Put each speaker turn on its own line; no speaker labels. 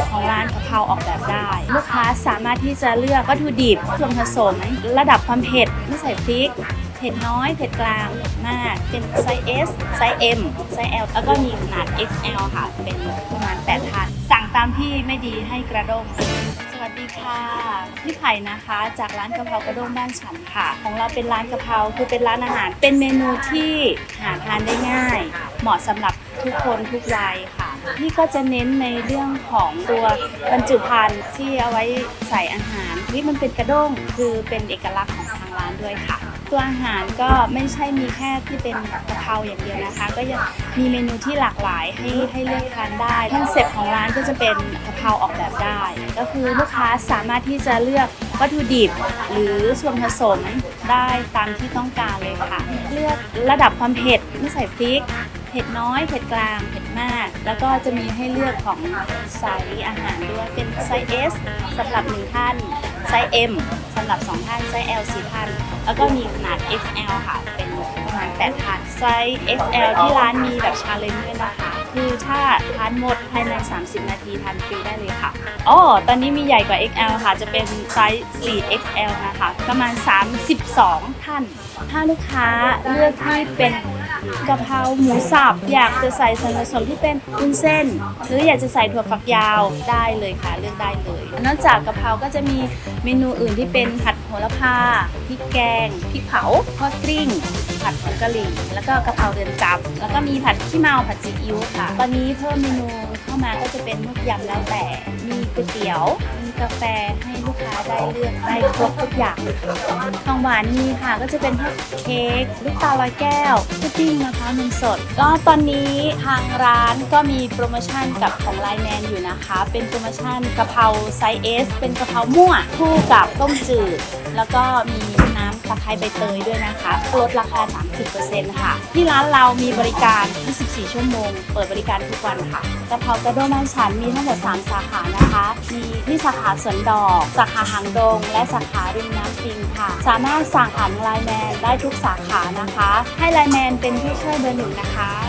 ปต์ของร้านกะเพราออกแบบได้ ลูกค้าสามารถที่จะเลือกวัตถุดิบส่วนผสม ระดับความเผ็ดไม่ใส่พริกเผ็ดน้อยเผ็ดกลางเผ็ดมากเป็นไซส์ S ไซส์ M ไซส์ L แล้วก็มีขนาด XL ค่ะ เป็นประมาณ8ทันสั่งตามที่ไม่ดีให้กระด้งสวัสดีค่ะพี่ไข่นะคะ จากร้านกะเพรากระด้งบ้านฉันค่ะ ของเราเป็นร้านกะเพราคือเป็นร้านอาหาร เป็นเมนูที่หาทานได้ง่าย เหมาะสำหรับทุกคนทุกวัยค่ะ พี่ก็จะเน้นในเรื่องของตัวบรรจุภัณฑ์ที่เอาไว้ใส่อาหารที่มันเป็นกระด้งคือเป็นเอกลักษณ์ของทางร้านด้วยค่ะ ตัวอาหารก็ไม่ใช่มีแค่ที่เป็นกะเพราอย่างเดียวนะคะ ก็ยังมีเมนูที่หลากหลายให้ให้เลือกทานได้คอนเซ็ปต์ของร้านก็จะเป็นกะเพราออกแบบได้ ก็คือลูกค้าสามารถที่จะเลือกวัตถุดิบ หรือส่วนผสมได้ตามที่ต้องการเลยค่ะ เลือกระดับความเผ็ดไม่ใส่พริก ผ็ดน้อย เผ็ดกลาง เผ็ดมาก แล้วก็จะมีให้เลือกของไซส์อาหารด้วย เป็นไซส์ S สำหรับ 1 ท่าน ไซส์ M สำหรับ 2 ท่าน ไซส์ L 4ท่าน แล้วก็มีขนาด XL ค่ะ เป็นประมาณ8ท่าน ไซส์ XL ที่ร้านมีแบบชาเลนจ์ด้วยนะคะ คือถ้าทานหมดภายใน 30 นาทีทานฟรีได้เลยค่ะ อ๋อ ตอนนี้มีใหญ่กว่า XL ค่ะ จะเป็นไซส์ 4XL นะคะ ประมาณ 32 ท่าน ถ้าลูกค้าเลือกที่เป็น กะเพราหมูสับอยากจะใส่ส่วนผสมที่เป็นวุ้นเส้น หรืออยากจะใส่ถั่วฝักยาวได้เลยค่ะเลือกได้เลย นอกจากกะเพราก็จะมีเมนูอื่นที่เป็นผัดโหระพาพริกแกงพริกเผาทอดกลิ้งผัดผงกะหรี่แล้วก็กะเพราเรือนจำแล้วก็มีผัดขี้เมาผัดซีอิ๊วค่ะ ตอนนี้เพิ่มเมนูเข้ามาก็จะเป็นพวกยำแล้วแต่มีก๋วยเตี๋ยวมีกาแฟ ให้ลูกค้าได้เลือกได้ครบทุกอย่างของหวานมีค่ะก็จะเป็นพวกเค้กลูกตาลอยแก้วพุดดิ้งมะพร้าวนมสด ก็ตอนนี้ทางร้านก็มีโปรโมชั่นกับของไลน์แมนอยู่นะคะ เป็นโปรโมชั่นกะเพราไซส์ S เป็นกะเพรามั่วคู่กับต้มจืด แล้วก็มี ตะไคร้ใบเตยด้วยนะคะ ลดราคา 30%ค่ะ ที่ร้านเรามีบริการ 24 ชั่วโมง เปิดบริการทุกวันค่ะกะเพรากระโดงบ้านฉันมีทั้งหมด 3 สาขานะคะ มีที่สาขาสวนดอก สาขาหางดง และสาขาริมน้ำปิงค่ะ สามารถสั่งผ่านไลน์แมนได้ทุกสาขานะคะ ให้ไลน์แมนเป็นผู้ช่วยเบอร์หนึ่งนะคะ